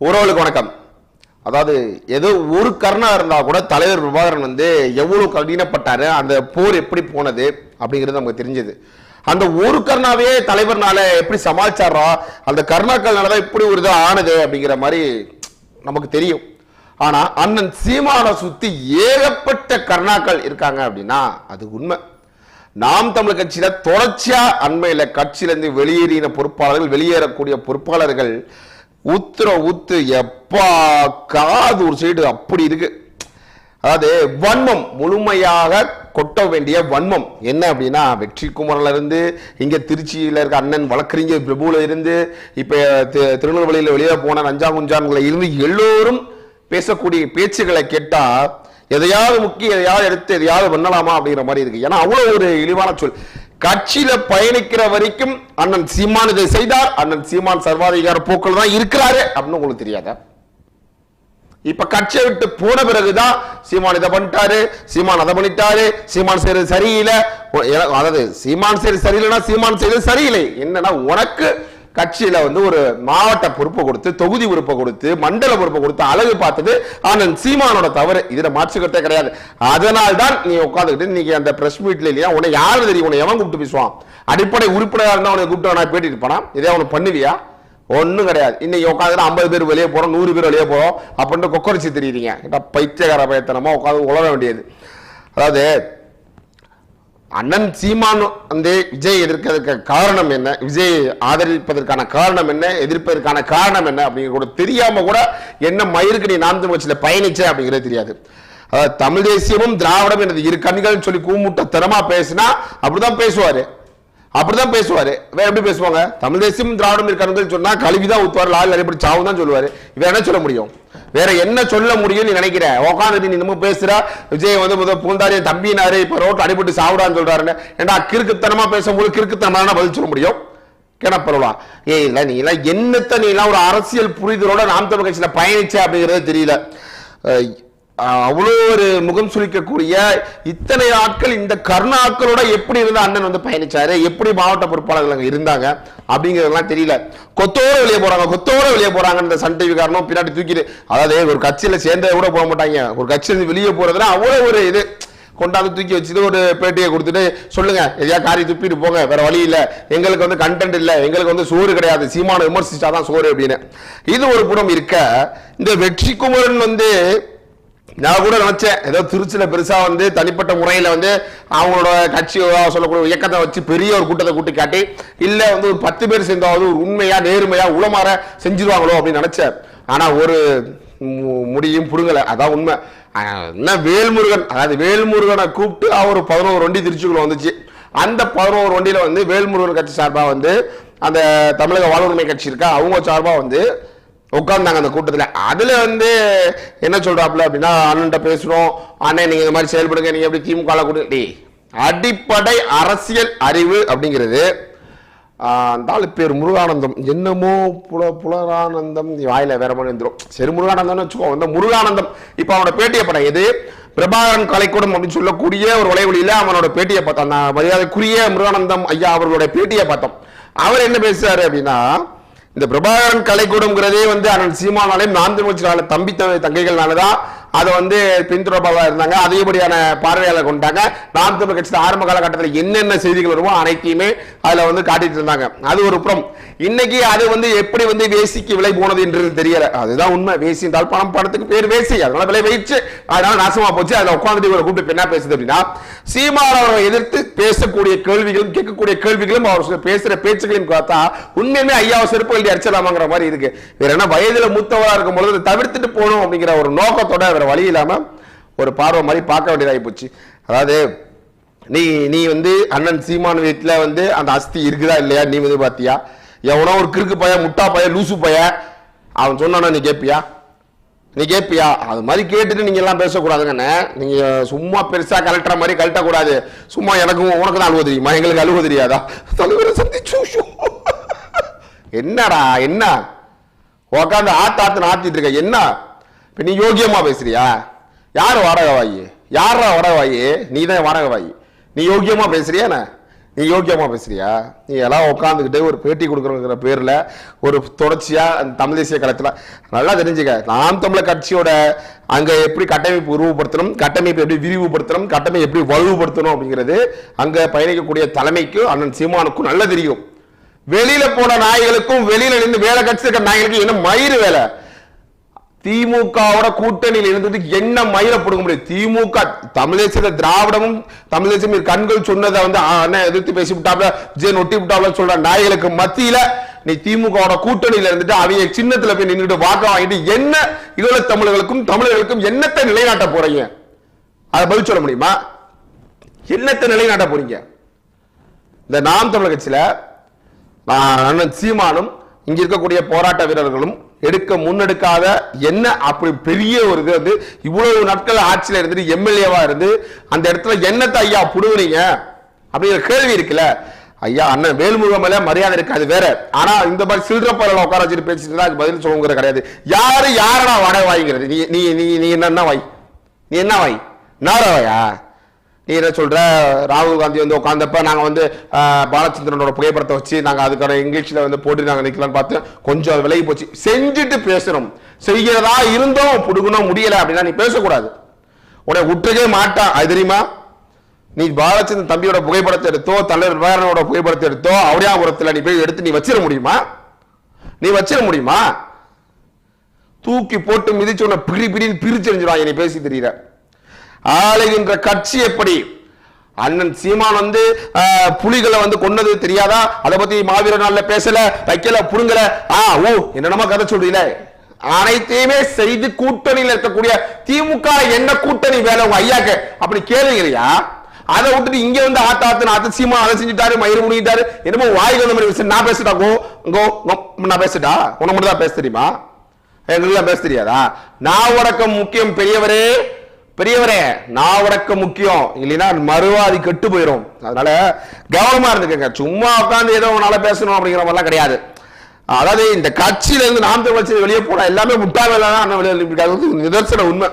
உறவுகளுக்கு வணக்கம். அதாவது ஏதோ ஒரு கருணா இருந்தால் கூட தலைவர் பிரபாகரன் வந்து எவ்வளோ கடினப்பட்டாரு அந்த போர் எப்படி போனது அப்படிங்கிறது நமக்கு தெரிஞ்சது. அந்த ஒரு கருணாவே தலைவர்னால எப்படி சமாளிச்சாரோ அந்த கருணாக்கள்னால தான் இப்படி ஒரு இது ஆனது அப்படிங்கிற மாதிரி நமக்கு தெரியும். ஆனா அண்ணன் சீமானை சுத்தி ஏகப்பட்ட கருணாக்கள் இருக்காங்க அப்படின்னா அது உண்மை. நாம் தமிழ் கட்சியில தொடர்ச்சியா அண்மையில கட்சியிலிருந்து வெளியேறின பொறுப்பாளர்கள் வெளியேறக்கூடிய பொறுப்பாளர்கள் ஊத்துற ஊத்து எப்பா காது ஒரு சைடு அப்படி இருக்கு. அதாவது வன்மம் முழுமையாக கொட்ட வேண்டிய வன்மம். என்ன அப்படின்னா வெற்றி குமரன்ல இருந்து இங்கே திருச்சியில இருக்க அண்ணன் வழக்கறிஞர் பிரபுல இருந்து இப்போ தி- திருநெல்வேலியில வெளியே போன நஞ்சாங்குஞ்சான்களை இருந்து எல்லோரும் பேசக்கூடிய பேச்சுகளை கேட்டால் எதையாவது முக்கிய எதையாவது எடுத்து எதையாவது பண்ணலாமா அப்படிங்கிற மாதிரி இருக்கு. ஏன்னா அவ்வளோ ஒரு இழிவான சொல். கட்சியில பயணிக்கிற வரைக்கும் அண்ணன் சீமான் இதை செய்தார். அண்ணன் சீமான் சர்வாதிகார போக்கில் தான் இருக்கிறாரு அப்படின்னு உங்களுக்கு தெரியாதா? இப்ப கட்சியை விட்டு போன பிறகுதான் சீமான் இதை பண்ணிட்டாரு சீமான் அதை பண்ணிட்டாரு சீமான் செய்யறது சரியில்லை. அதாவது சீமான் செய்யறது சரியில்லைன்னா சீமான் செய்யறது சரியில்லை. என்னன்னா உனக்கு கட்சியில வந்து ஒரு மாவட்ட பொறுப்பை கொடுத்து தொகுதி உறுப்பை கொடுத்து மண்டல பொறுப்பை கொடுத்து அழகு பார்த்தது ஆனந்த் சீமானோட தவறு. இதுல மாற்றுக்கிறதே கிடையாது. அதனால் தான் நீ உட்காந்துக்கிட்டு இன்னைக்கு அந்த பிரஸ் மீட்ல இல்லையா உன்னை யாரு தெரியும்? உன்னை எவன் கூப்பிட்டு பேசுவான்? அடிப்படை உறுப்பினராக இருந்தா உன்னை கூப்பிட்டு நான் பேட்டிட்டு போனா? இதே அவனை பண்ணுவியா? ஒன்றும் கிடையாது. இன்னைக்கு உட்காந்து ஐம்பது பேர் வெளியே போறோம் நூறு பேர் வெளியே போறோம் அப்படின்ட்டு கொக்கரிச்சு தெரியுறீங்க. கேட்டா பைத்தியகார பயத்தனமா உட்காந்து உளர வேண்டியது. அதாவது அண்ணன் சீமான் வந்து விஜய் எதிர்க்கிறதுக்கு காரணம் என்ன? விஜய் ஆதரிப்பதற்கான காரணம் என்ன? எதிர்ப்பதற்கான காரணம் என்ன? அப்படிங்கிற கூட தெரியாம கூட என்ன மயிருக்கு நீ நாம் தமிழ்ச்சியில பயணிச்ச அப்படிங்கிறது தெரியாது. தமிழ் தேசியமும் திராவிடம் எனது இரு கண்கள்னு சொல்லி கூமுட்ட தரமா பேசினா அப்படிதான் பேசுவாரு. அப்படிதான் பேசுவாரு. வேற எப்படி பேசுவாங்க? தமிழ் தேசியம் திராவிடம் இருக்காருன்னு சொன்னா கல்விதான் ஊத்துவார் லால் அடிப்படை சாவும் தான் சொல்லுவாரு. இவன் என்ன சொல்ல முடியும்? வேற என்ன சொல்ல முடியும் நீ நினைக்கிற? உட்காந்து நீ நம்ம பேசுற? விஜய் வந்து முத பூந்தாரிய தம்பினாரு இப்ப ரோட்ல அடிபட்டு சாவிடான்னு சொல்றாருன்னு. ஏன்டா கிறுக்குத்தனமா பேசும்போது கிறுக்குத்தனமான பதில் சொல்ல முடியும்? கிணப்பருவா ஏய் இல்ல நீ எல்லாம் என்னத்த நீ எல்லாம் ஒரு அரசியல் புரிதலோட நாம் தமிழ் கட்சியில பயணிச்ச அப்படிங்கிறது தெரியல. அவ்வளோ ஒரு முகம் சுழிக்கக்கூடிய இத்தனை ஆட்கள் இந்த கருணாக்களோட எப்படி இருந்த அண்ணன் வந்து பயணிச்சாரு? எப்படி மாவட்ட பொறுப்பாளர்கள் அங்கே இருந்தாங்க? அப்படிங்கிறதெல்லாம் தெரியல. கொத்தோட வெளியே போறாங்க கொத்தோட வெளியே போறாங்க இந்த சன் டிவி காரணம் பின்னாடி தூக்கிட்டு அதாவது ஒரு கட்சியில சேர்ந்ததை கூட போக மாட்டாங்க. ஒரு கட்சியிலேருந்து வெளியே போறதுன்னா அவ்வளோ ஒரு இது கொண்டாந்து தூக்கி வச்சுட்டு ஒரு பேட்டியை கொடுத்துட்டு சொல்லுங்க எதையா காரி துப்பிட்டு போங்க வேற வழி இல்லை. எங்களுக்கு வந்து கண்டென்ட் இல்லை. எங்களுக்கு வந்து சோறு கிடையாது. சீமான விமர்சிச்சாதான் சோறு அப்படின்னு. இது ஒரு புறம் இருக்க இந்த வெற்றி குமரன் வந்து நான் கூட நினைச்சேன். ஏதோ திருச்சியில பெருசா வந்து தனிப்பட்ட முறையில வந்து அவங்களோட கட்சி சொல்லக்கூடிய இயக்கத்தை வச்சு பெரிய ஒரு கூட்டத்தை கூட்டி காட்டி இல்ல வந்து ஒரு பத்து பேர் சேர்ந்தாவது ஒரு உண்மையா நேர்மையா உளமாற செஞ்சிருவாங்களோ அப்படின்னு நினைச்சேன். ஆனா ஒரு மு- முடியும் புடுங்கல. அதான் உண்மை. என்ன வேல்முருகன் அதாவது வேல்முருகனை கூப்பிட்டு அவர் பதினோரு வண்டி திருச்சிக்குள்ள வந்துச்சு. அந்த பதினோரு வண்டியில வந்து வேல்முருகன் கட்சி சார்பாக வந்து அந்த தமிழக வாழ்வுரிமை கட்சி இருக்கா அவங்க சார்பாக வந்து உட்காந்தாங்க அந்த கூட்டத்தில். அதில் வந்து என்ன சொல்கிறாப்புல அப்படின்னா அண்ணன்ட்ட பேசுகிறோம் அண்ணன் நீங்கள் இந்த மாதிரி செயல்படுங்க. நீங்கள் எப்படி திமுக கொடுங்க கூட அடிப்படை அரசியல் அறிவு அப்படிங்கிறது அந்த ஆள் பேர் முருகானந்தம். என்னமோ புல புலரானந்தம். வாயில வேற மாதிரி வந்துடும் சரி முருகானந்தம்னு வச்சுக்கோ அந்த முருகானந்தம் இப்போ அவனோட பேட்டியை படம் எது? பிரபாகரன் கலைக்கூடம் அப்படின்னு சொல்லக்கூடிய ஒரு வலைவழியில் அவனோட பேட்டியை பார்த்தோம் அந்த மரியாதைக்குரிய முருகானந்தம் ஐயா அவர்களுடைய பேட்டியை பார்த்தோம். அவர் என்ன பேசுறாரு அப்படின்னா இந்த பிரபாகரன் கலைக்கூடம்ங்கிறதே வந்து அண்ணன் சீமானாலையும் நான் தமிழ்ச்சினால தம்பி த- தங்கைகள்னாலதான் அதை வந்து பின்தொடர்பாளா இருந்தாங்க. அதிகப்படியான பார்வையாளர் கொண்டாங்க. நாம் தமிழ் கட்சி ஆரம்ப காலகட்டத்தில் என்னென்ன செய்திகள் வருமோ அனைத்தையுமே அதில் வந்து காட்டிட்டு இருந்தாங்க. அது ஒரு புறம். இன்னைக்கு அது வந்து எப்படி வந்து வேசிக்கு விலை போனது என்று தெரியல. அதுதான் உண்மை. வேசி என்றால் பணம் பணத்துக்கு பேர் வேசி. அதனால விலை வைச்சு அதனால நாசமா போச்சு. அதில் உட்காந்துட்டு இவரை கூப்பிட்டு என்ன பேசுது அப்படின்னா சீமானவரை எதிர்த்து பேசக்கூடிய கேள்விகளும் கேட்கக்கூடிய கேள்விகளும் அவர் பேசுற பேச்சுகளையும் பார்த்தா உண்மையுமே ஐயாவை செருப்பு எழுதி அடிச்சிடலாமாங்கிற மாதிரி இருக்கு. வேற என்ன வயதுல மூத்தவராக இருக்கும் பொழுது தவிர்த்துட்டு போகணும் அப்படிங்கிற ஒரு நோக்கத்தோட வேற வழி இல்லாம ஒரு பார்வை மாதிரி பார்க்க வேண்டியதாகி போச்சு. அதாவது நீ நீ வந்து அண்ணன் சீமான் வீட்டுல வந்து அந்த அஸ்தி இருக்குதா இல்லையா? நீ வந்து பார்த்தியா எவனோ ஒரு கிறுக்கு பைய முட்டா பைய லூசு பைய அவன் சொன்னானா நீ கேட்பியா நீ கேட்பியா அது மாதிரி கேட்டுட்டு நீங்க எல்லாம் பேசக்கூடாதுங்கண்ணே. நீங்க சும்மா பெருசா கலட்டுற மாதிரி கலட்டக்கூடாது சும்மா எனக்கும் உனக்கு தான் அழுவ தெரியுமா? எங்களுக்கு அழுவ தெரியாதா? தலைவரை சந்திச்சு. என்னடா என்ன? உக்காந்து ஆத்து ஆத்துன்னு ஆத்திட்டு இருக்க என்ன? இப்போ நீ யோகியமாக பேசுறியா? யார் வாடகை வாயி யாரா வாடகவாயி? நீ தான் வாடகவாயி. நீ யோகியமாக பேசுறியா என்ன? நீ யோக்கியமாக பேசுறியா? நீ எல்லாம் உட்காந்துக்கிட்டு ஒரு பேட்டி கொடுக்குறோங்கிற பேரில் ஒரு தொடர்ச்சியாக அந்த தமிழ் தேசிய களத்துல நல்லா தெரிஞ்சுக்க. நாம் தமிழர் கட்சியோட அங்கே எப்படி கட்டமைப்பு உருவப்படுத்தணும் கட்டமைப்பு எப்படி விரிவுபடுத்தணும் கட்டமைப்பு எப்படி வலுவுபடுத்தணும் அப்படிங்கிறது அங்கே பயணிக்கக்கூடிய தலைமைக்கும் அண்ணன் சீமானுக்கும் நல்லா தெரியும். வெளியில போன நாய்களுக்கும் வெளியில நின்று வேலை கட்சி நாய்களுக்கும் என்ன மயிறு வேலை? திமுகவோட கூட்டணியில் இருந்துட்டு என்ன மயில பிடுங்க முடியும்? திமுக தமிழ் தேசிய திராவிடமும் தமிழ் தேசியம் கண்கள் சொன்னதை வந்து ஆ, அண்ணன் எதிர்த்து பேசி விட்டாப்ல விஜய் ஒட்டி விட்டாப்ல சொல்ற நாய்களுக்கு மத்தியில நீ திமுகவோட கூட்டணியில இருந்துட்டு அவங்க சின்னத்துல போய் நின்றுட்டு வாக்க வாங்கிட்டு என்ன ஈழத் தமிழர்களுக்கும் தமிழர்களுக்கும் என்னத்தை நிலைநாட்ட போறீங்க? அதை பதில் சொல்ல முடியுமா? என்னத்தை நிலைநாட்ட போறீங்க? இந்த நாம் தமிழ் கட்சியில சீமானும் இங்க இருக்கக்கூடிய போராட்ட வீரர்களும் எடுக்க முன்னெடுக்காத என்ன அப்படி பெரிய ஒரு இது வந்து இவ்வளவு நாட்கள் ஆட்சியில் இருந்துட்டு எம்எல்ஏவா இருந்து அந்த இடத்துல என்னத்தை ஐயா புடுங்குறீங்க அப்படிங்கிற கேள்வி இருக்குல்ல. ஐயா அண்ணன் வேல்முருகன் மேல மரியாதை இருக்கு அது வேற. ஆனா இந்த மாதிரி சில்லற பரவல உட்கார வச்சுட்டு பேசிட்டு அது பதில் சொல்லுங்கிற கிடையாது. யாரு யாரடா வடை வாய்ங்கிறது நீ நீ நீ நீ என்ன வாய்? நீ என்ன வாய்? நாரவாயா நீ என்ன சொல்ற ராகுல் காந்தி வந்து உட்காந்தப்ப நாங்க வந்து பாலச்சந்திரனோட புகைப்படத்தை வச்சு நாங்க அதுக்கான இங்கிலீஷ்ல வந்து போட்டு நாங்க நிக்கலாம்னு பார்த்து கொஞ்சம் அது விலகி போச்சு. செஞ்சுட்டு பேசுறோம். செய்கிறதா இருந்தோம் புடுங்கணும் முடியல அப்படின்னா நீ பேசக்கூடாது. உன்னை விட்டுக்கவே மாட்டான் அது தெரியுமா? நீ பாலச்சந்திரன் தம்பியோட புகைப்படத்தை எடுத்தோ தலைவர் விவகாரனோட புகைப்படத்தை எடுத்தோ அவடியாபுரத்துல நீ போய் எடுத்து நீ வச்சிட முடியுமா? நீ வச்சிட முடியுமா? தூக்கி போட்டு மிதிச்சு உன்னை பிடி பிடின்னு பிரிச்சு என்னை நீ பேசி தெரியல. ஆளுகின்ற கட்சி எப்படி? அண்ணன் சீமான் வந்து ஆஹ், புலிகளை வந்து கொன்னது தெரியாதா? அதை பத்தி மாவீர நாள்ல பேசல வைக்கல புடுங்கல. ஆ ஓ என்னென்னமா கதை சொல்றீங்களே. அனைத்தையுமே செய்து கூட்டணியில் இருக்கக்கூடிய திமுக என்ன கூட்டணி வேலை உங்க ஐயாக்கு? அப்படி கேளுங்கறியா அதை விட்டுட்டு இங்க வந்து ஆத்த ஆத்து ஆத்து சீமா அதை செஞ்சுட்டாரு மயிறு முடிக்கிட்டாரு என்னமோ வாய்க்கு வந்த மாதிரி நான் பேசுட்டா? கோ கோ நான் பேசிட்டா? உனக்கு மட்டும் தான் பேச தெரியுமா? எங்களுக்கு பேச தெரியாதா? நான் உடக்கம் முக்கியம் பெரியவரே. பெரியவரே நான் உடக்கம் முக்கியம். இல்லைன்னா மறுவாதி கெட்டு போயிடும் அதனால கவனமா இருந்துக்கங்க. சும்மா உட்காந்து ஏதோ உன்னால பேசணும் அப்படிங்கிற மாதிரிலாம் கிடையாது. அதாவது இந்த கட்சியில இருந்து நாம் தமிழ் வெளியே போனா எல்லாமே முட்டாள் தான் அண்ணன் வெளியே வந்து நிதர்சன உண்மை.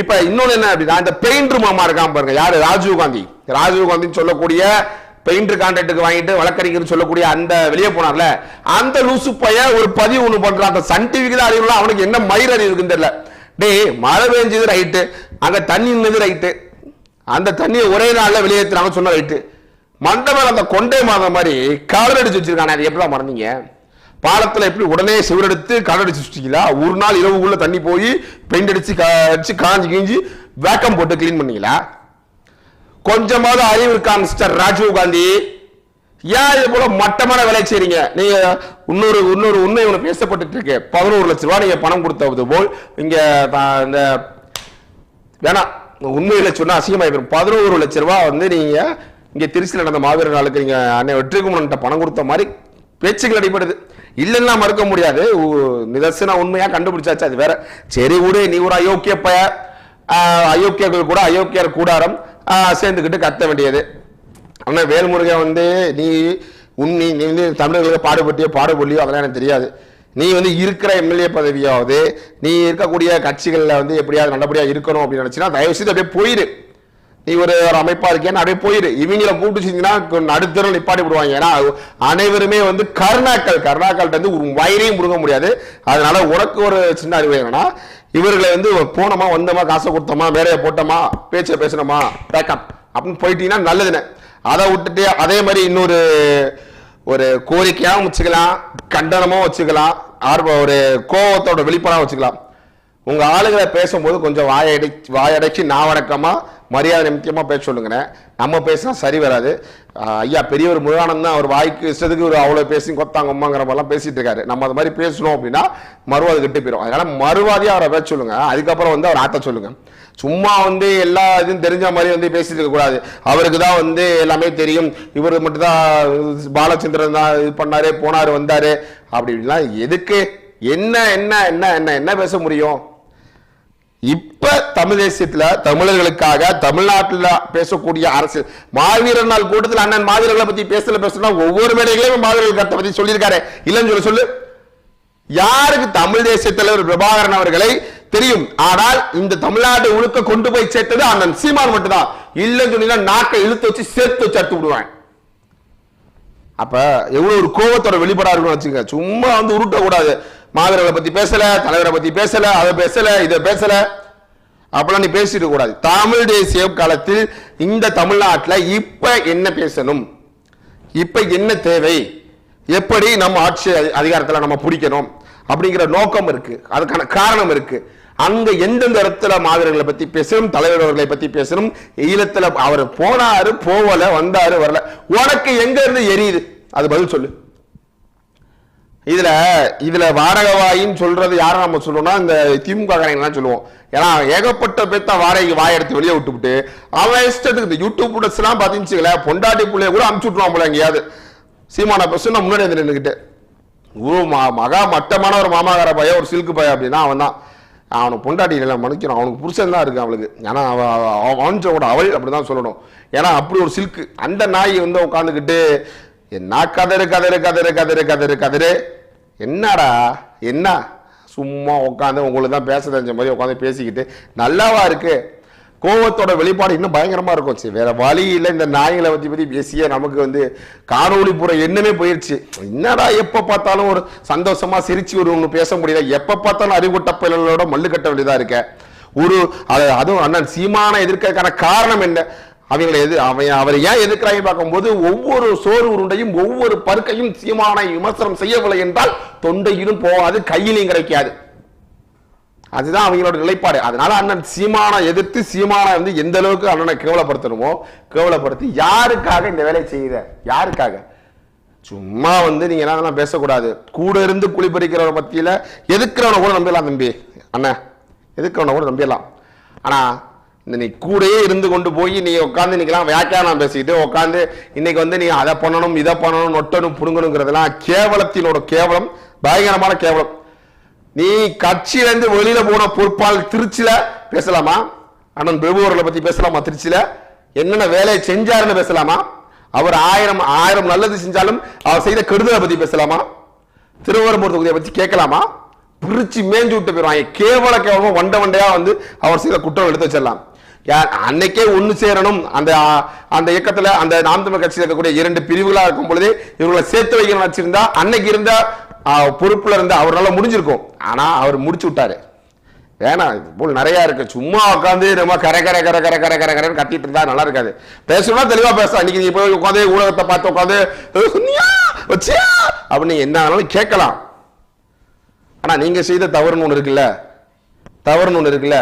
இப்ப இன்னொன்னு என்ன அப்படின்னா இந்த பெயிண்டர் மாமா இருக்கான் பாருங்க. யாரு? ராஜீவ் காந்தி. ராஜீவ் காந்தின்னு சொல்லக்கூடிய பெயிண்டர் கான்ட்ராக்டுக்கு வாங்கிட்டு வழக்கறிஞர் சொல்லக்கூடிய அந்த வெளியே போனார்ல. அந்த லூசு பைய ஒரு பதிவு ஒன்று பண்ற அந்த சன் டிவிக்கு தான் அறிவுலாம் அவனுக்கு என்ன மயிர் அறிவு இருக்குன்னு தெரியல. டேய் மழை பெஞ்சது ரைட்டு அங்கே தண்ணி நின்னது ரைட்டு அந்த தண்ணியை ஒரே நாளில் வெளியேற்றுறாங்கன்னு சொன்ன ரைட்டு மண்டபம் அந்த கொண்டை மாதம் மாதிரி கலர் அடிச்சு வச்சிருக்காங்க அது எப்படிலாம் மறந்தீங்க? பாலத்தில் எப்படி உடனே சிவரெடுத்து கலர் அடிச்சு வச்சிட்டீங்களா? ஒரு நாள் இரவுக்குள்ளே தண்ணி போய் பெயிண்ட் அடிச்சு அடிச்சு காஞ்சி கிஞ்சி வேக்கம் போட்டு க்ளீன் பண்ணீங்களா? கொஞ்சமாவது அறிவு இருக்கா மிஸ்டர் ராஜீவ் காந்தி ஏன் இது போல மட்டமான வேலை செய்றீங்க? நீங்க இன்னொரு இன்னொரு உண்மை ஒண்ணு பேசப்பட்டு இருக்கு. பதினோரு லட்ச ரூபாய் நீங்க பணம் கொடுத்தது போல் இங்க இந்த வேணாம் உண்மையில சொன்னா அசிங்கமாயி போயிடும் பதினோரு லட்ச ரூபாய் வந்து நீங்க இங்க திருச்சியில் நடந்த மாவீரர் நாளுக்கு நீங்க அண்ணன் வெற்றிகுமரன் பணம் கொடுத்த மாதிரி பேச்சுக்கள் அடிபடுது. இல்லைன்னா மறுக்க முடியாது. உ- நிதர்சன உண்மையா கண்டுபிடிச்சாச்சு அது வேற. சரி விடு நீ ஒரு அயோக்கிய பய அயோக்கியர்கள் கூட அயோக்கியர் கூடாரம் சேர்ந்துக்கிட்டு கத்த வேண்டியது. ஆனால் வேல்முருகன் வந்து நீ உன் நீ நீ வந்து தமிழர்களுக்கு பாடுபட்டியோ பாடுபடலையோ அதெல்லாம் எனக்கு தெரியாது. நீ வந்து இருக்கிற எம்எல்ஏ பதவியாவது நீ இருக்கக்கூடிய கட்சிகளில் வந்து எப்படியாவது நல்லபடியாக இருக்கணும் அப்படின்னு நினச்சினா தயவு செய்து அப்படியே போயிரு. நீ ஒரு ஒரு அமைப்பாக இருக்கேன்னு அப்படியே போயிரு. இவங்கள கூப்பிட்டு செஞ்சீங்கன்னா நடுத்தரம் நிப்பாட்டி விடுவாங்க. ஏன்னா அனைவருமே வந்து கருணாக்கள். கருணாக்கள்கிட்ட வந்து ஒரு வயிறையும் முடுங்க முடியாது. அதனால உனக்கு ஒரு சின்ன அறிவு என்னன்னா இவர்களை வந்து போனோமா வந்தோமா காசை கொடுத்தோமா வேலையை போட்டோமா பேச்சை பேசணுமா பேக்கப் அப்படின்னு போயிட்டீங்கன்னா நல்லதுன்னு. அதை விட்டுட்டு அதே மாதிரி இன்னொரு ஒரு கோரிக்கையாகவும் வச்சுக்கலாம் கண்டனமும் வச்சுக்கலாம் ஆர்வம் ஒரு கோவத்தோட வெளிப்பாடாக வச்சுக்கலாம். உங்கள் ஆளுகளை பேசும்போது கொஞ்சம் வாயடை வாயடைச்சு நாவடக்கமா மரியாதை நிமித்தியமாக பேச சொல்லுங்கண்ணே நம்ம பேசினா சரி வராது. ஐயா ஐயா பெரியவர் முருகானந்த் தான் அவர் வாய்க்கு இஷ்டத்துக்கு ஒரு அவ்வளோ பேசி கொத்தாங்க அம்மாங்கிற மாதிரிலாம் பேசிட்டு இருக்காரு. நம்ம அது மாதிரி பேசணும் அப்படின்னா மறுவாது கிட்டே போயிடும் அதனால் மறுவாதியாக அவரை பேச சொல்லுங்கள் அதுக்கப்புறம் வந்து அவர் ஆட்ட சொல்லுங்கள் சும்மா வந்து எல்லா இதுவும் தெரிஞ்ச மாதிரி வந்து பேசிட்டு இருக்கக்கூடாது அவருக்கு தான் வந்து எல்லாமே தெரியும். இவர் மட்டும்தான் பாலச்சந்திரன் தான் இது பண்ணாரு போனாரு வந்தாரு. அப்படின்லாம் எதுக்கு? என்ன என்ன என்ன என்ன என்ன பேச முடியும்? இப்ப தமிழ் தேசியத்துல தமிழர்களுக்காக தமிழ்நாட்டில் பேசக்கூடிய அரசு மாவீரர் நாள் கூட்டத்தில் அண்ணன் மாவீரர்களை பத்தி பேசல பேசணும் ஒவ்வொரு மேடைகளையும் மாவீரர்கள் கருத்தை பத்தி சொல்லியிருக்காரு. இல்லைன்னு சொல்லி சொல்லு. யாருக்கு தமிழ் தேசிய தலைவர் பிரபாகரன் அவர்களை தெரியும். ஆனால் இந்த தமிழ்நாடு உழுக்க கொண்டு போய் சேர்த்தது அண்ணன் சீமான் மட்டும்தான். இல்லைன்னு சொன்னீங்கன்னா நாக்கை இழுத்து வச்சு சேர்த்து வச்சு அடுத்து விடுவேன். அப்ப எவ்வளவு ஒரு கோவத்தோட வெளிப்பாடா இருக்கும்னு வச்சுங்க சும்மா வந்து உருட்டக்கூடாது மாவீரர்களை பத்தி பேசல தலைவரை பத்தி பேசல அதை பேசல இதை பேசல. அப்பெல்லாம் நீ பேசிட்டு கூடாது. தமிழ் தேசிய காலத்தில் இந்த தமிழ்நாட்டில் இப்ப என்ன பேசணும்? இப்ப என்ன தேவை? எப்படி நம்ம ஆட்சி அதி- நம்ம பிடிக்கணும்? அப்படிங்கிற நோக்கம் இருக்கு. அதுக்கான காரணம் இருக்கு. அங்க எந்தெந்த இடத்துல மாவீரர்களை பத்தி பேசணும் தலைவர் அவர்களை பத்தி பேசணும் ஈழத்துல அவர் போனாரு போகல வந்தாரு வரல. உனக்கு எங்க இருந்து எரியுது? அது பதில் சொல்லு. இதுல இதுல வாரகவாயின்னு சொல்றது யாரை நம்ம சொல்றோம்னா இந்த திமுக காரங்க சொல்லுவோம். ஏன்னா ஏகப்பட்ட பேத்த வாடகை வாய் எடுத்து வெளியே விட்டுவிட்டு அவன் இஷ்டத்துக்கு இந்த யூடியூப் புடஸ் எல்லாம் பாத்தீங்கன்னு பொண்டாட்டி பிள்ளைய கூட அமுச்சு விட்டுருவான் போல எங்கேயாவது. சீமான பஸ் நான் முன்னாடி வந்து நின்றுக்கிட்டு குரு மா- மகா மட்டமான ஒரு மாமாகார பையன் ஒரு சில்க்கு பையன் அப்படின்னா அவன் தான். அவனை பொண்டாட்டி எல்லாம் மன்னிக்கணும் அவனுக்கு புருஷன் தான் இருக்கு அவளுக்கு. ஏன்னா அவ- அவ- அவன் கூட அவள் அப்படிதான் சொல்லணும். ஏன்னா அப்படி ஒரு சில்க்கு. அந்த நாய் வந்து உட்காந்துக்கிட்டு என்ன கதறு கதறு கதறு கதறு கதறு கதறு. என்னடா? என்ன? சும்மா உட்காந்து உங்களுக்கு தான் பேச தெரிஞ்ச மாதிரி உட்காந்து பேசிக்கிட்டு நல்லாவா இருக்குது கோவத்தோட வெளிப்பாடு இன்னும் பயங்கரமா இருக்கும் சரி வேற வழி இல்லை இந்த நாய்களை பத்தி பத்தி பேசிய நமக்கு வந்து காணொலி புற எண்ணமே போயிடுச்சு என்னடா எப்ப பார்த்தாலும் ஒரு சந்தோஷமா சிரிச்சு ஒரு ஒன்று பேச முடியல. எப்ப பார்த்தாலும் அறிவுட்ட பயிலோட மல்லு கட்ட வேண்டியதா இருக்க? ஒரு அது- அதுவும் அண்ணன் சீமான எதிர்க்கிறதுக்கான காரணம் என்ன? அவங்களை எது அவன் அவர் ஏன் எதிர்க்கிறாங்க பார்க்கும்போது ஒவ்வொரு சோறு உருண்டையும் ஒவ்வொரு பருக்கையும் சீமானை விமர்சனம் செய்யவில்லை என்றால் தொண்டையிலும் போகாது கையிலையும் கிடைக்காது. அதுதான் அவங்களோட நிலைப்பாடு. அதனால அண்ணன் சீமானை எதிர்த்து சீமானை வந்து எந்த அளவுக்கு அண்ணனை கேவலப்படுத்தணுமோ கேவலப்படுத்தி யாருக்காக இந்த வேலையை செய்யுத யாருக்காக? சும்மா வந்து நீங்க என்ன பேசக்கூடாது. கூட இருந்து குளிப்பறிக்கிறவரை பத்தியில எதுக்குறவனை கூட நம்பிடலாம் தம்பி. அண்ணன் எதுக்குறவனை கூட நம்பிடலாம். ஆனா இந்த நீ கூடயே இருந்து கொண்டு போய் நீ உட்காந்து நீங்களாம் வியாக்கியானம் பேசிக்கிட்டு உட்காந்து இன்னைக்கு வந்து நீ அதை பண்ணணும் இதை பண்ணணும் நொட்டணும் புடுங்கணுங்கிறதெல்லாம் கேவலத்தினோட கேவலம் பயங்கரமான கேவலம். நீ கட்சியில இருந்து வெளியில போன பொறுப்பால் திருச்சியில பேசலாமா? அண்ணன் பிரபுவர்களை பத்தி பேசலாமா திருச்சியில? என்னென்ன வேலையை செஞ்சாருன்னு பேசலாமா? அவர் ஆயிரம் ஆயிரம் நல்லது செஞ்சாலும் அவர் செய்த கெடுதலை பத்தி பேசலாமா? திருவரம்பூர் தொகுதியை பத்தி கேட்கலாமா? பிரிச்சு மேஞ்சு விட்டு போயிடுவாங்க கேவல கேவலமா வண்ட வண்டையா வந்து அவர் செய்த குற்றம் எடுத்து வச்சிடலாம். யார் அன்னைக்கே ஒன்று சேரணும். அந்த அந்த இயக்கத்தில் அந்த நாம் தமிழ் கட்சியில் இருக்கக்கூடிய இரண்டு பிரிவுகளாக இருக்கும் பொழுது இவர்களை சேர்த்து வைக்கணும் வச்சிருந்தா அன்னைக்கு இருந்த பொறுப்பில் இருந்து அவரால் முடிஞ்சிருக்கும். ஆனால் அவர் முடிச்சு விட்டாரு. வேணாம் இது போல் நிறையா இருக்குது சும்மா உட்காந்து நம்ம கரை கரை கரை கரை கரை கரை கரைன்னு கத்திட்டு இருந்தா நல்லா இருக்காது. பேசணும்னா தெளிவாக பேச அன்னைக்கு நீ போய் உட்காந்து ஊடகத்தை பார்த்து உட்காந்து சொன்னியா? வச்சியா? அப்படின்னு என்ன ஆனாலும் கேட்கலாம். ஆனால் நீங்கள் செய்த தவறுன்னு ஒன்று இருக்குல்ல? தவறுன்னு ஒன்று இருக்குல்ல?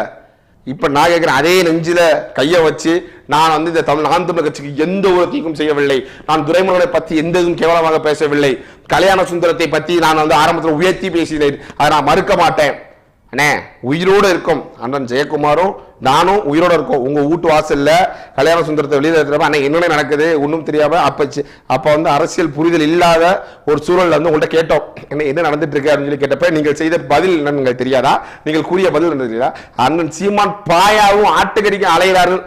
இப்போ நான் கேட்குறேன் அதே நெஞ்சில் கையை வச்சு நான் வந்து இந்த தமிழ் நான் தமிழ் கட்சிக்கு எந்த ஒரு தீக்கும் செய்யவில்லை. நான் துரைமுருகனை பற்றி எந்த இதுவும் கேவலமாக பேசவில்லை. கல்யாண சுந்தரத்தை பற்றி நான் வந்து ஆரம்பத்தில் உயர்த்தி பேசினேன். அதை நான் மறுக்க மாட்டேன். அண்ணே. உயிரோடு இருக்கும் அண்ணன் ஜெயக்குமாரும் நானும் உயிரோட இருக்கோம். உங்க வீட்டு வாசல்ல கல்யாண சுந்தரத்தை வெளியில இருக்கிறப்ப அண்ணே என்னென்ன நடக்குது? ஒன்றும் தெரியாம அப்ப அப்போ அப்ப வந்து அரசியல் புரிதல் இல்லாத ஒரு சூழல்ல வந்து உங்கள்கிட்ட கேட்டோம். என்ன என்ன நடந்துட்டு இருக்கு அப்படின்னு சொல்லி கேட்டப்ப நீங்கள் செய்த பதில் என்னன்னு உங்களுக்கு தெரியாதா? நீங்கள் கூறிய பதில் என்ன தெரியாதா? அண்ணன் சீமான் பாயாவும் ஆட்டுக்கடிக்கும் அலைகிறாரு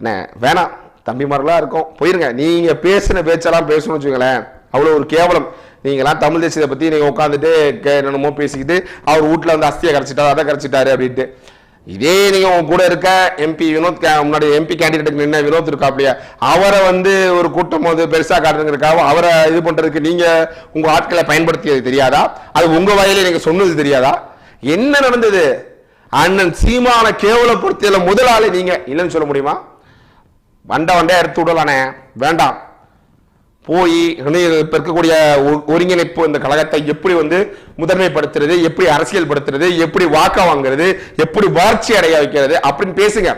அண்ணே வேணாம். தம்பிமாரெல்லாம் இருக்கும். போயிருங்க. நீங்க பேசின பேச்செல்லாம் பேசணும்னு வச்சுக்கோங்களேன். அவ்வளோ ஒரு கேவலம். நீங்களாம் தமிழ் தேசியத்தை பற்றி நீங்கள் உட்காந்துட்டு என்னென்னமோ பேசிக்கிட்டு அவர் வீட்டில் வந்து அஸ்தியை கரைச்சிட்டாரு அதை கரைச்சிட்டாரு அப்படின்ட்டு. இதே நீங்க உங்க கூட இருக்க எம்பி வினோத் கே- முன்னாடி எம்பி கேண்டிடேட் நின்ன வினோத் இருக்காப்லையா? அவரை வந்து ஒரு கூட்டம் வந்து பெருசா காட்டுறதுக்காக அவரை இது பண்றதுக்கு நீங்க உங்க ஆட்களை பயன்படுத்தியது தெரியாதா? அது உங்க வயலில் நீங்க சொன்னது தெரியாதா? என்ன நடந்தது? அண்ணன் சீமான கேவலப்படுத்தியதுல முதல் ஆளு நீங்க இல்லைன்னு சொல்ல முடியுமா? வண்ட வண்டையா எடுத்து விடலானே. வேண்டாம். போய் இப்போ இருக்கக்கூடிய ஒருங்கிணைப்பு இந்த கழகத்தை எப்படி வந்து முதன்மைப்படுத்துறது எப்படி அரசியல்படுத்துறது எப்படி வாக்க வாங்குறது எப்படி வளர்ச்சி அடைய வைக்கிறது அப்படின்னு பேசுங்க.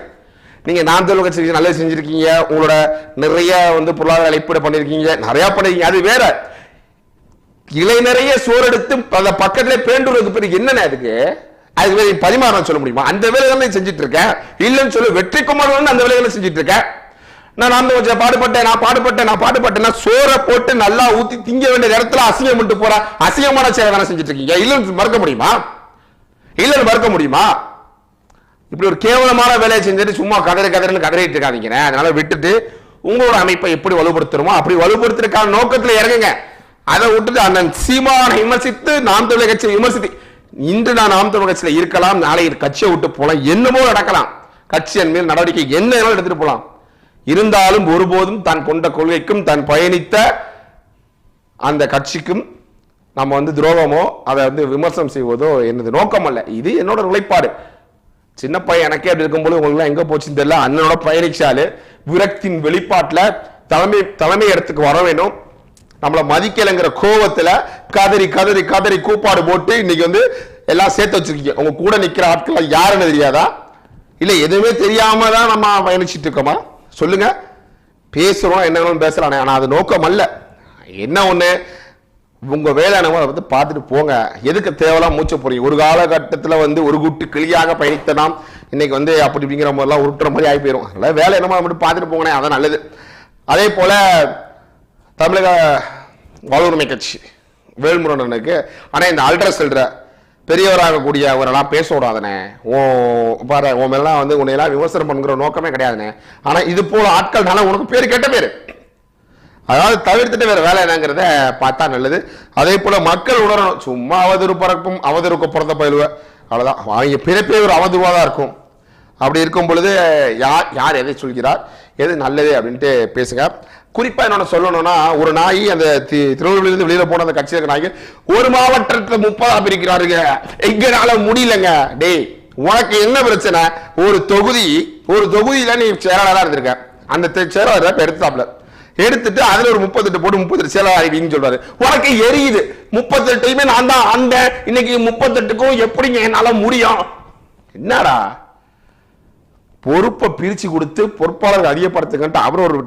நீங்க நான் தமிழ் கட்சி நல்லது செஞ்சிருக்கீங்க உங்களோட நிறைய வந்து பொருளாதார இழப்பீடு பண்ணிருக்கீங்க நிறைய பண்ணிருக்கீங்க அது வேற. இலை நிறைய சோறு எடுத்து அந்த பக்கத்துல பேண்டுறதுக்கு பிறகு என்னென்ன அதுக்கு? அதுக்கு வேற சொல்ல முடியுமா? அந்த வேலைகளை செஞ்சுட்டு இருக்கேன் இல்லைன்னு சொல்லி வெற்றி குமார் அந்த வேலைகளை செஞ்சுட்டு இருக்கேன் நான் நான் கொஞ்சம் பாடுபட்டேன் நான் பாடுபட்டேன் நான் பாடுபட்டேன் நான் போட்டு நல்லா ஊத்தி திங்க வேண்டிய இடத்துல அசிங்கம் பண்ணிட்டு போற. அசிங்கமான சேவை வேணா செஞ்சுட்டு இருக்கீங்க இல்லைன்னு மறக்க முடியுமா? இல்லைன்னு மறக்க முடியுமா? இப்படி ஒரு கேவலமான வேலையை செஞ்சுட்டு சும்மா கதறி கதறின்னு கதறிட்டு இருக்காதீங்க. அதனால விட்டுட்டு உங்களோட அமைப்பை எப்படி வலுப்படுத்துறோமோ அப்படி வலுப்படுத்துறதுக்கான நோக்கத்துல இறங்குங்க. அதை விட்டுட்டு அண்ணன் சீமானை விமர்சித்து நாம் தமிழக கட்சியை விமர்சித்து இன்று நான் நாம் தமிழக கட்சியில இருக்கலாம் நாளை கட்சியை விட்டு போகலாம் என்னமோ நடக்கலாம். கட்சி என் மேல் நடவடிக்கை என்ன வேணாலும் எடுத்துட்டு போகலாம். இருந்தாலும் ஒருபோதும் தான் கொண்ட கொள்கைக்கும் தான் பயணித்த அந்த கட்சிக்கும் நம்ம வந்து துரோகமோ அதை வந்து விமர்சனம் செய்வதோ எனது நோக்கம் அல்ல. இது என்னோட நிலைப்பாடு. சின்ன பையன் எனக்கே அப்படி இருக்கும்போது உங்களுக்கு எங்க போச்சுன்னு தெரியல. அண்ணனோட பயணிச்சாலு விரக்தின் வெளிப்பாட்டில் தலைமை தலைமை இடத்துக்கு வர வேணும் நம்மளை மதிக்கலைங்கிற கோபத்தில் கதறி கதறி கதறி கூப்பாடு போட்டு இன்னைக்கு வந்து எல்லாம் சேர்த்து வச்சிருக்கீங்க. உங்க கூட நிற்கிற ஆட்கள் யாருன்னு தெரியாதா? இல்லை எதுவுமே தெரியாம தான் நம்ம பயணிச்சிட்டு இருக்கோமா? சொல்லுங்க. பேசுகிறோம் என்ன பேசலாம். ஆனால் அது நோக்கம் அல்ல. என்ன ஒன்று உங்கள் வேலை என்னவோ அதை வந்து பார்த்துட்டு போங்க. எதுக்கு தேவையெல்லாம் மூச்ச போறீங்க ஒரு காலகட்டத்தில் வந்து ஒரு குட்டு கிளியாக பயணித்த நாம் இன்னைக்கு வந்து அப்படி இப்படிங்கிற மாதிரிலாம் உருட்டுற மாதிரி ஆகி போயிடும் அதனால் வேலை என்னமோ அதை மட்டும் பார்த்துட்டு போங்கண்ணே. அதான் நல்லது. அதே போல் தமிழக வாழ்வுரிமை கட்சி வேல்முருகனுக்கு ஆனால் இந்த அல்ட்ரா செல்ற பெரியவராகக்கூடிய அவரெல்லாம் பேச விடாதனே ஓ பாரு உன் மேலாம் வந்து உன்னையெல்லாம் விமர்சனம் பண்ணுற நோக்கமே கிடையாதுனே ஆனால் இது போல ஆட்கள்னால உனக்கு பேர் கெட்ட பேர். அதாவது தவிர்த்துட்டு வேற வேலை என்னங்கிறத பார்த்தா நல்லது. அதே போல மக்கள் உணரணும். சும்மா அவதூறு பறக்கும் அவதூறுக்கு பிறந்த பயிலுவ அவ்வளோதான் அவங்க பிறப்பே ஒரு அவதூறுவாக தான் இருக்கும். அப்படி இருக்கும் பொழுது யார் யார் எதை சொல்கிறார் எது நல்லது அப்படின்ட்டு பேசுங்க. குறிப்பாக என்னோட சொல்லணும்னா ஒரு நாய் அந்த தி- திருநெல்வேலியிலிருந்து வெளியில போன அந்த கட்சியில் இருக்க நாய்க்கு ஒரு மாவட்டத்தில் முப்பதாக பிரிக்கிறாருங்க எங்கனால முடியலங்க. டேய் உனக்கு என்ன பிரச்சனை? ஒரு தொகுதி ஒரு தொகுதியில் நீ செயலாளராக இருந்திருக்க. அந்த தெ- செயலாளரை எடுத்தாப்ல எடுத்துட்டு அதுல ஒரு முப்பத்தெட்டு போட்டு முப்பத்தெட்டு செயலாளர் ஆகிவிங்கன்னு சொல்றாரு. உனக்கு எரியுது. முப்பத்தெட்டுமே நான் தான் அந்த இன்னைக்கு முப்பத்தெட்டுக்கும் எப்படிங்க என்னால முடியும்? என்னடா? பொறுப்பை பிரிச்சு கொடுத்து பொறுப்பாளர்கள் அதிகப்படுத்துங்கன்ட்டு அவர் ஒரு